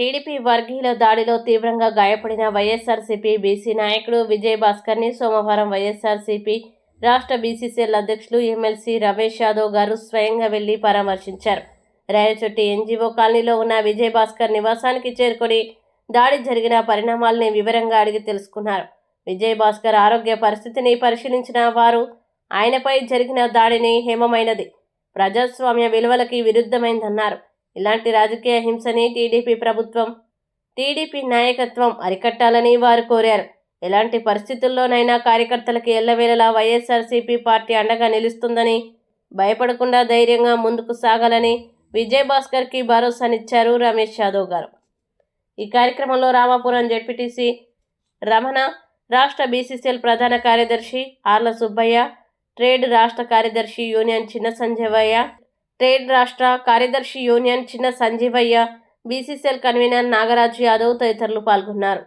TDP వర్గీయుల దాడిలో తీవ్రంగా గాయపడిన వైఎస్ఆర్సీపీ బీసీ నాయకుడు విజయ్ భాస్కర్ని సోమవారం వైఎస్ఆర్సీపీ రాష్ట్ర బీసీసీఎల్ అధ్యక్షులు ఎమ్మెల్సీ రమేష్ యాదవ్ గారు స్వయంగా వెళ్ళి పరామర్శించారు. రాయచోటి ఎన్జీఓ కాలనీలో ఉన్న విజయభాస్కర్ నివాసానికి చేరుకొని దాడి జరిగిన పరిణామాల్ని వివరంగా అడిగి తెలుసుకున్నారు. విజయభాస్కర్ ఆరోగ్య పరిస్థితిని పరిశీలించిన వారు ఆయనపై జరిగిన దాడిని హేమమైనది. ప్రజాస్వామ్య విలువలకి విరుద్ధమైందన్నారు. ఇలాంటి రాజకీయ హింసని టీడీపీ ప్రభుత్వం టీడీపీ నాయకత్వం అరికట్టాలని వారు కోరారు. ఎలాంటి పరిస్థితుల్లోనైనా కార్యకర్తలకు ఎల్లవేళలా వైఎస్ఆర్సీపీ పార్టీ అండగా నిలుస్తుందని భయపడకుండా ధైర్యంగా ముందుకు సాగాలని విజయ్ భాస్కర్కి భరోసానిచ్చారు రమేష్ యాదవ్ గారు. ఈ కార్యక్రమంలో రామాపురం జడ్పీటీసీ రమణ రాష్ట్ర బీసీసీఎల్ ప్రధాన కార్యదర్శి ఆర్ల సుబ్బయ్య ట్రేడ్ రాష్ట్ర కార్యదర్శి యూనియన్ చిన్న సంజయవయ్య ట్రేడ్ రాష్ట్ర కార్యదర్శి union Chinna Sanjeevaiah BCCL convener Nagaraju Yadav తదితరులు పాల్గొన్నారు.